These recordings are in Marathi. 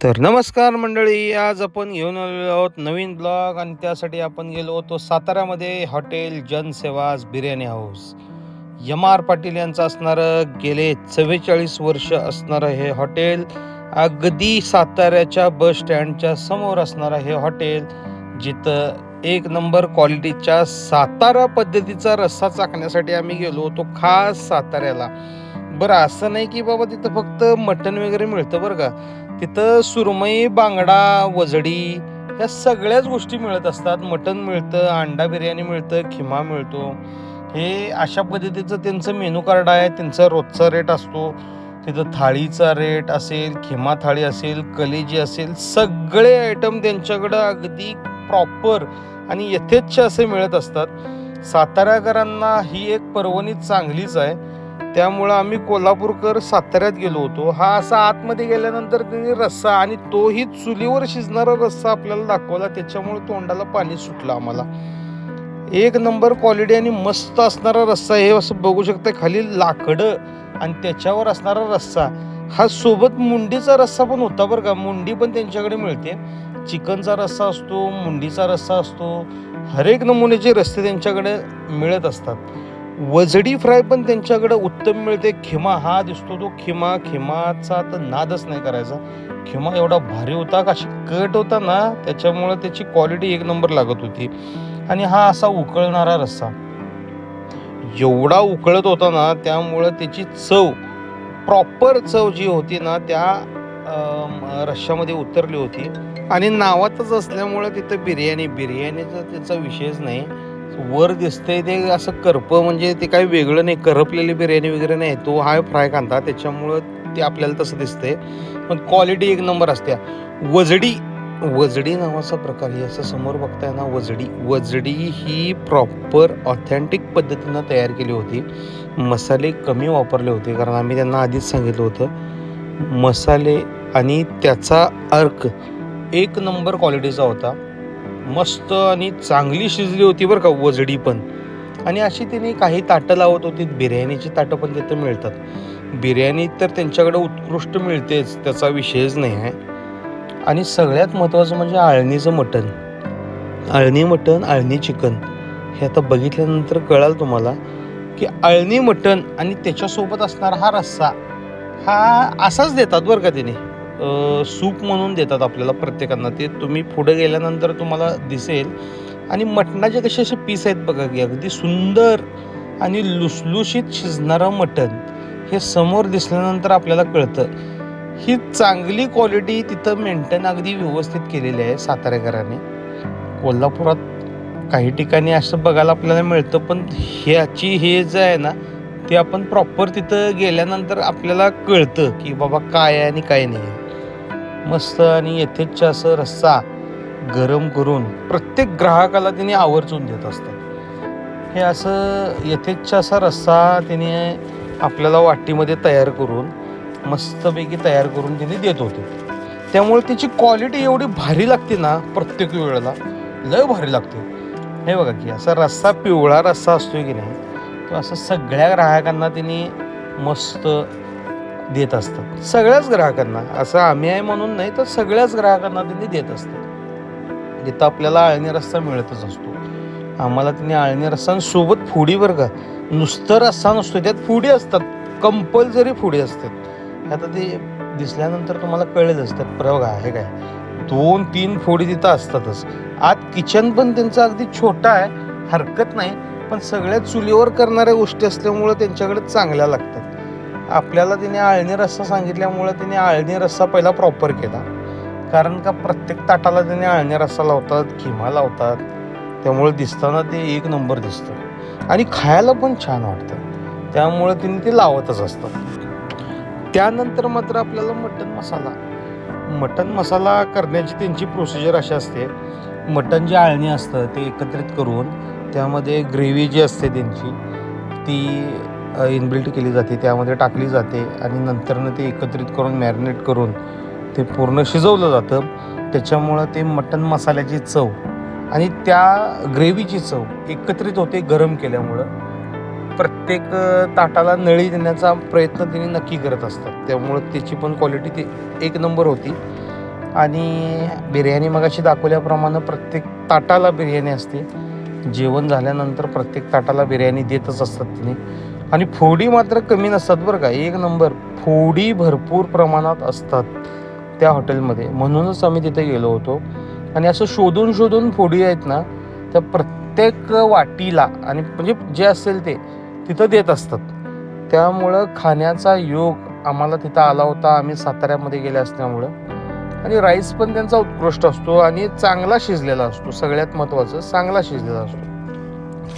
तर नमस्कार मंडळी आज आपण घेऊन आलेलो आहोत नवीन ब्लॉग आणि त्यासाठी आपण गेलो होतो साताऱ्यामध्ये hotel Jansevas biryani house. M R Patil यांचं असणारं गेले चव्वेचाळीस वर्ष असणारं हे हॉटेल अगदी साताऱ्याच्या बस स्टँडच्या समोर असणारं हे हॉटेल जिथं एक नंबर क्वालिटीच्या सातारा पद्धतीचा रस्सा चाकण्यासाठी आम्ही गेलो होतो खास साताऱ्याला. बरं असं नाही की बाबा तिथं फक्त मटण वगैरे मिळतं बरं का. तिथं सुरमई बांगडा वजडी या सगळ्याच गोष्टी मिळत असतात. मटण मिळतं अंडा बिर्याणी मिळतं खिमा मिळतो. हे अशा पद्धतीचं त्यांचं मेनू कार्ड आहे. त्यांचा रोजचा रेट असतो. तिथं थाळीचा रेट असेल खिमा थाळी असेल कलेजी असेल सगळे आयटम त्यांच्याकडं अगदी प्रॉपर आणि यथेच्छ असे मिळत असतात. साताऱ्याकरांना ही एक पर्वणी चांगलीच आहे. त्यामुळं आम्ही कोल्हापूरकर साताऱ्यात गेलो होतो. हा असा आतमध्ये गेल्यानंतर त्यांनी रस्सा आणि तोही चुलीवर शिजणारा रस्सा आपल्याला दाखवला. त्याच्यामुळे तोंडाला पाणी सुटलं आम्हाला. एक नंबर क्वालिटी आणि मस्त असणारा रस्सा हे असं बघू शकता. खाली लाकडं आणि त्याच्यावर असणारा रस्सा. हा सोबत मुंडीचा रस्सा पण होता बरं का. मुंडी पण त्यांच्याकडे मिळते. चिकनचा रस्सा असतो मुंडीचा रस्सा असतो. हरेक नमुन्याचे रस्ते त्यांच्याकडे मिळत असतात. वजडी फ्राय पण त्यांच्याकडं उत्तम मिळते. खिमा हा दिसतो तो खिमा खिमाचा तर नादच नाही करायचा. खिमा एवढा भारी होता का अशी कट होता ना त्याच्यामुळं त्याची क्वालिटी एक नंबर लागत होती. आणि हा असा उकळणारा रस्सा. एवढा उकळत होता ना त्यामुळं त्याची चव प्रॉपर चव जी होती ना त्या रश्श्यामध्ये उतरली होती. आणि नावातच असल्यामुळं तिथं बिर्याणी बिर्याणीचा त्याचा विषयच नाही. वर दिसतंय ते असं करप म्हणजे ते काही वेगळं नाही करपलेली बिर्याणी वगैरे नाही. तो हा फ्राय कांदा त्याच्यामुळं ते आपल्याला तसं दिसतंय. पण क्वालिटी एक नंबर असते वजडी वजडी नावाचा प्रकार हे असं समोर बघताय ना वजडी. वजडी ही प्रॉपर ऑथेंटिक पद्धतीनं तयार केली होती. मसाले कमी वापरले होते कारण आम्ही त्यांना आधीच सांगितलं होतं. मसाले आणि त्याचा अर्क एक नंबर क्वालिटीचा होता. मस्त आणि चांगली शिजली होती बरं का वजडी पण. आणि अशी तिने काही ताटं लावत होती बिर्याणीची ताटं पण तिथं मिळतात. बिर्याणी तर त्यांच्याकडे उत्कृष्ट मिळतेच त्याचा विषयच नाही आहे. आणि सगळ्यात महत्त्वाचं म्हणजे आळणीचं मटण. आळणी मटण आळणी चिकन. हे आता बघितल्यानंतर कळाल तुम्हाला की आळणी मटण आणि त्याच्यासोबत असणारा हा रस्सा हा असाच देतात बरं का तिने. सूप म्हणून देतात आपल्याला प्रत्येकांना. ते तुम्ही पुढे गेल्यानंतर तुम्हाला दिसेल. आणि मटणाचे कसे असे पीस आहेत बघा की अगदी सुंदर आणि लुसलुशीत शिजणारं मटण. हे समोर दिसल्यानंतर आपल्याला कळतं. ही चांगली क्वालिटी तिथं मेंटेन अगदी व्यवस्थित केलेली आहे सातारेकरांनी. कोल्हापुरात काही ठिकाणी असं बघायला आपल्याला मिळतं पण ह्याची हे जे आहे ना ते आपण प्रॉपर तिथं गेल्यानंतर आपल्याला कळतं की बाबा काय आहे आणि काय नाही आहे. मस्त आणि यथेच्छ असं रस्सा गरम करून प्रत्येक ग्राहकाला तिने आवर्जून देत असतात हे असं यथेच्छ असा रस्सा तिने आपल्याला वाटीमध्ये तयार करून मस्तपैकी तयार करून तिने देत होते. त्यामुळे त्याची क्वालिटी एवढी भारी लागते ना प्रत्येक वेळेला लय भारी लागते. हे बघा की असा रस्सा पिवळा रस्सा असतोय की नाही तो असं सगळ्या ग्राहकांना तिने मस्त देत असतात. सगळ्याच ग्राहकांना असं आम्ही आहे म्हणून नाही तर सगळ्याच ग्राहकांना त्यांनी देत असतात. जिथं आपल्याला आळणी रस्ता मिळतच असतो. आम्हाला तिने आळणी रस्सा फुडी बरं का नुसतं रस्सा नसतो त्यात फुडी असतात. कंपल्सरी फुडी असतात. आता ते दिसल्यानंतर तुम्हाला कळेल असतात प्रयोग आहे काय? दोन तीन फोडी तिथं असतातच. आत किचन पण त्यांचं अगदी छोटा आहे हरकत नाही पण सगळ्या चुलीवर करणाऱ्या गोष्टी असल्यामुळं त्यांच्याकडे चांगल्या लागतात. आपल्याला तिने आळणी रस्सा सांगितल्यामुळं तिने आळणी रस्सा पहिला प्रॉपर केला. कारण का प्रत्येक ताटाला तिने आळणी रस्सा लावतात किमा लावतात. त्यामुळे दिसताना ते एक नंबर दिसतं. आणि खायला पण छान वाटतं. त्यामुळे तिने ते लावतच असतात. त्यानंतर मात्र आपल्याला मटन मसाला. मटन मसाला करण्याची त्यांची प्रोसिजर अशी असते. मटन जे आळणी असतं ते एकत्रित करून त्यामध्ये ग्रेव्ही जी असते त्यांची ती इनबिल्ट केली जाते त्यामध्ये टाकली जाते आणि नंतरनं ते एकत्रित करून मॅरिनेट करून ते पूर्ण शिजवलं जातं. त्याच्यामुळं ते मटन मसाल्याची चव आणि त्या ग्रेव्हीची चव एकत्रित होते गरम केल्यामुळं. प्रत्येक ताटाला नळी देण्याचा प्रयत्न तिने नक्की करत असतात. त्यामुळं त्याची पण क्वालिटी ती एक नंबर होती. आणि बिर्याणी मगाशी दाखवल्याप्रमाणे प्रत्येक ताटाला बिर्याणी असते. जेवण झाल्यानंतर प्रत्येक ताटाला बिर्याणी देतच असतात तिने. आणि फोडी मात्र कमी नसतात बरं का. एक नंबर फोडी भरपूर प्रमाणात असतात त्या हॉटेलमध्ये. म्हणूनच आम्ही तिथे गेलो होतो. आणि असं शोधून शोधून फोडी आहेत ना त्या प्रत्येक वाटीला आणि म्हणजे जे असेल ते तिथं देत असतात. त्यामुळं खाण्याचा योग आम्हाला तिथं आला होता. आम्ही साताऱ्यामध्ये गेले असल्यामुळं. आणि राईस पण त्यांचा उत्कृष्ट असतो आणि चांगला शिजलेला असतो. सगळ्यात महत्त्वाचं चांगला शिजलेला असतो.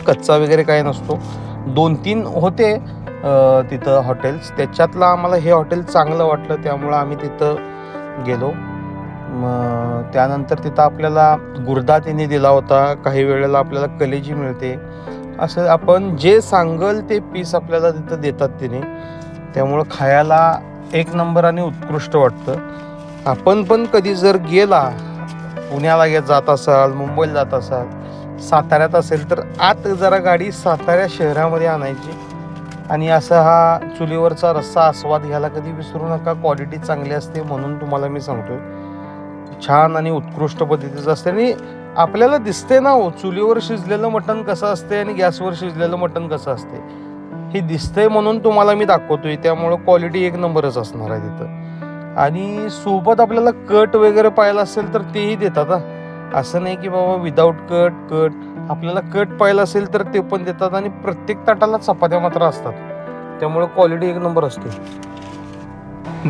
कच्चा वगैरे काही नसतो. दोन तीन होते तिथं हॉटेल्स त्याच्यातलं आम्हाला हे हॉटेल चांगलं वाटलं त्यामुळं आम्ही तिथं गेलो. मग त्यानंतर तिथं आपल्याला गुर्दा तिने दिला होता. काही वेळेला आपल्याला कलेजी मिळते. असं आपण जे सांगल ते पीस आपल्याला तिथं देतात तिने. त्यामुळं खायला एक नंबर आणि उत्कृष्ट वाटतं. आपण पण कधी जर गेला पुण्याला गे- जात असाल मुंबईला जात असाल साताऱ्यात असेल तर आत जरा गाडी सातारा शहरामध्ये आणायची. आणि असा हा चुलीवरचा रस्सा आस्वाद घ्यायला कधी विसरू नका. क्वालिटी चांगली असते म्हणून तुम्हाला मी सांगतो छान आणि उत्कृष्ट पद्धतीचं असते. आणि आपल्याला दिसते ना हो चुलीवर शिजलेलं मटण कसं असते आणि गॅसवर शिजलेलं मटण कसं असते. हे दिसतंय म्हणून तुम्हाला मी दाखवतोय. त्यामुळं क्वालिटी एक नंबरच असणार आहे तिथं. आणि सोबत आपल्याला कट वगैरे पाहायला असेल तर तेही देतात हा. असं नाही की बाबा विदाऊट कट कट आपल्याला कट पाहिलं असेल तर ते पण देतात आणि प्रत्येक ताटाला चपात्या मात्र असतात. त्यामुळे क्वालिटी एक नंबर असते.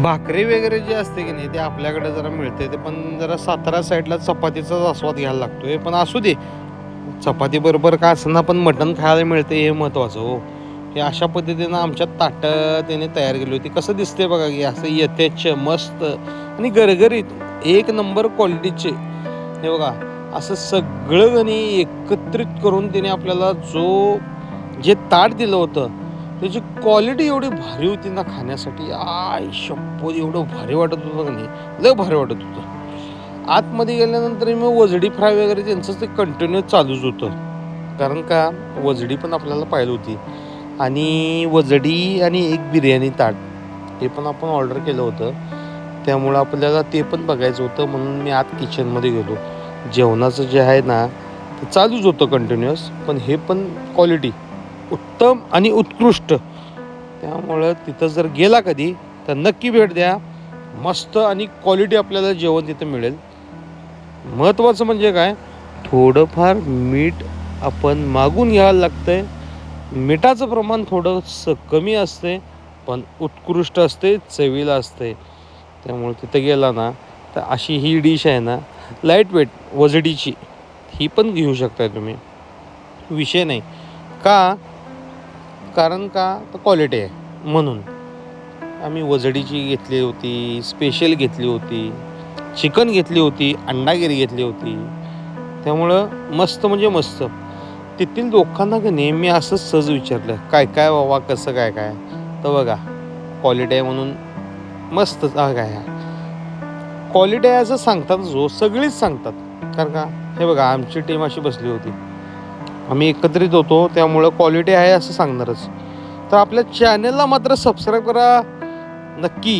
भाकरी वगैरे जे असते की नाही ते आपल्याकडे जरा मिळते. ते पण जरा सातारा साईडला चपातीचाच आस्वाद घ्यायला लागतोय. पण असू दे. चपाती बरोबर का असं पण मटण खायला मिळते हे महत्वाचं हो. हे अशा पद्धतीनं आमच्या ताटं त्याने तयार केली होती. कसं दिसते बघा की असं यथेच मस्त आणि गरगरीत एक नंबर क्वालिटीचे हे बघा असं सगळं गणी एकत्रित करून त्याने आपल्याला जो जे ताट दिलं होतं त्याची क्वालिटी एवढी भारी होती ना खाण्यासाठी. आय शप्पथ एवढं भारी वाटत होतं का नाही? लय भारी वाटत होतं. आतमध्ये गेल्यानंतर मग वजडी फ्राय वगैरे त्यांचं ते कंटिन्यू चालूच होतं. कारण का वजडी पण आपल्याला पाहिलं होती. आणि वजडी आणि एक बिर्याणी ताट हे पण आपण ऑर्डर केलं होतं. त्यामुळं आपल्याला ते पण बघायचं होतं म्हणून मी आत किचनमध्ये गेलो. जेवणाचं जे आहे ना ते चालूच होतं कंटिन्युअस पण हे पण क्वालिटी उत्तम आणि उत्कृष्ट. त्यामुळं तिथं जर गेला कधी तर नक्की भेट द्या. मस्त आणि क्वालिटी आपल्याला जेवण तिथं मिळेल. महत्त्वाचं म्हणजे काय थोडंफार मीठ आपण मागून घ्यायला आहे मिठाचं प्रमाण थोडंसं कमी असते पण उत्कृष्ट असते चवीला असते त्यामुळे तिथं गेला ना तर अशी ही डिश आहे ना लाइट वेट वजडीची ही पण घेऊ शकताय तुम्ही. विषय नाही. का? कारण का? तर क्वालिटी आहे. म्हणून. आम्ही वजडीची घेतली होती स्पेशल घेतली होती चिकन घेतली होती अंडागिरी घेतली होती. त्यामुळं मस्त म्हणजे मस्त. तेथील लोकांना का नेहमी असंच सहज विचारलं काय काय बाबा कसं काय काय? तर बघा क्वालिटी आहे म्हणून मस्त जागा आहे क्वालिटी आहे असं सांगतात जो सगळीच सांगतात. कारण का हे बघा आमची टीम अशी बसली होती. आम्ही एकत्रित होतो त्यामुळं क्वालिटी आहे असं सांगणारच. तर आपल्या चॅनलला मात्र सबस्क्राईब करा. नक्की.